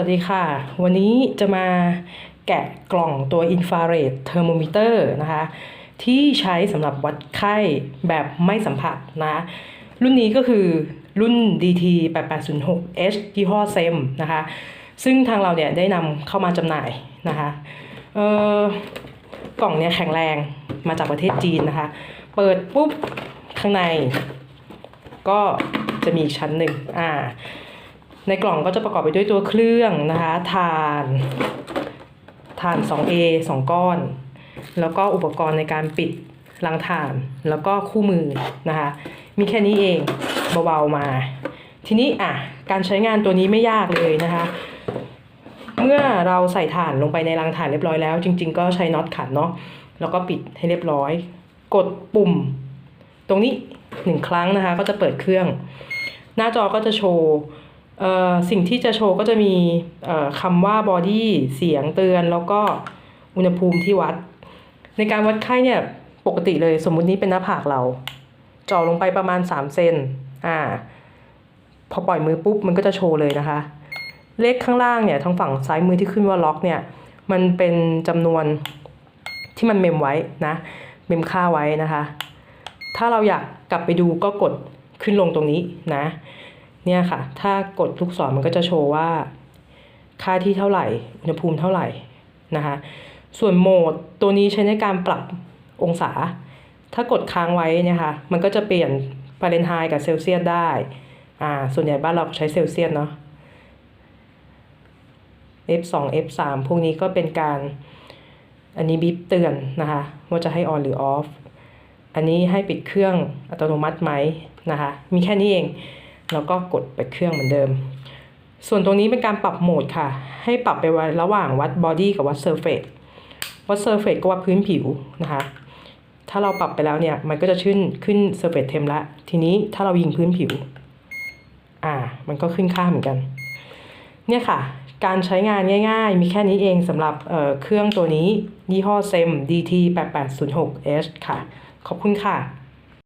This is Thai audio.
วัสดีค่ะ วันนี้จะมาแกะกล่องตัว infrared thermometer นะคะ ที่ใช้สำหรับวัดไข้แบบไม่สัมผัสนะ รุ่นนี้ก็คือรุ่น DT 8806H ยี่ห้อเซมนะคะ ซึ่งทางเราเนี่ยได้นำเข้ามาจำหน่ายนะคะเออกล่องเนี่ยแข็งแรงมาจากประเทศจีนนะคะ เปิดปุ๊บข้างใน ก็จะมีอีกชั้นหนึ่งอ่า ในกล่องก็จะประกอบไปด้วยตัวเครื่องนะคะถ่านถ่าน 2A 2 ก้อน แล้วก็อุปกรณ์ในการปิดรังถ่าน แล้วก็คู่มือนะคะ มีแค่นี้เองเบาๆมา ทีนี้อะการใช้งานตัวนี้ไม่ยากเลยนะคะ เมื่อเราใส่ถ่านลงไปในรังถ่านเรียบร้อยแล้ว จริง ๆ ก็ใช้น็อตขันเนาะแล้วก็ปิดให้เรียบร้อย กดปุ่ม ตรงนี้หนึ่งครั้งนะคะ ก็จะเปิดเครื่อง หน้าจอก็จะโชว์ สิ่งที่จะโชว์ก็จะมีคำว่าบอดี้เสียงเตือน แล้วก็อุณหภูมิที่วัด ในการวัดไข้เนี่ยปกติเลยสมมุตินี้เป็นหน้าผากเราเจ่อลงไปประมาณ 3 เซนอ่า พอปล่อยมือปุ๊บมันก็จะโชว์เลยนะคะ เลขข้างล่างเนี่ยทางฝั่งซ้ายมือที่ขึ้นว่าล็อกเนี่ย มันเป็นจำนวนที่มันเมมไว้นะ เมมค่าไว้นะคะ ถ้าเราอยากกลับไปดูก็กดขึ้นลงตรงนี้นะ เนี่ยค่ะ ถ้ากดลูกศรมันก็จะโชว์ว่า ค่าที่เท่าไหร่ อุณหภูมิเท่าไหร่นะคะ ส่วนโหมดตัวนี้ใช้ในการปรับองศา ถ้ากดค้างไว้เนี่ยค่ะมันก็จะเปลี่ยนฟาเรนไฮต์กับเซลเซียสได้อ่าส่วนใหญ่บ้านเราใช้เซลเซียสเนาะ F2 F3 พวกนี้ก็เป็นการอันนี้บิบเตือนนะคะ ว่าจะให้ on หรือ off อันนี้ให้ปิดเครื่องอัตโนมัติไหมนะคะ มีแค่นี้เอง แล้วก็กดไปเครื่องเหมือนเดิม ส่วนตรงนี้เป็นการปรับโหมดค่ะ ให้ปรับไประหว่างวัด body กับวัด surface วัด surface ก็วัดพื้นผิวนะคะ ถ้าเราปรับไปแล้วเนี่ย มันก็จะขึ้นขึ้น surface temp ละ ทีนี้ถ้าเรายิงพื้นผิว อ่า มันก็ขึ้นค่าเหมือนกัน เนี่ยค่ะ การใช้งานง่าย ๆ มีแค่นี้เองสำหรับเเครื่องตัวนี้ยี่ห้อเซม DT 8806H ค่ะ ขอบคุณค่ะ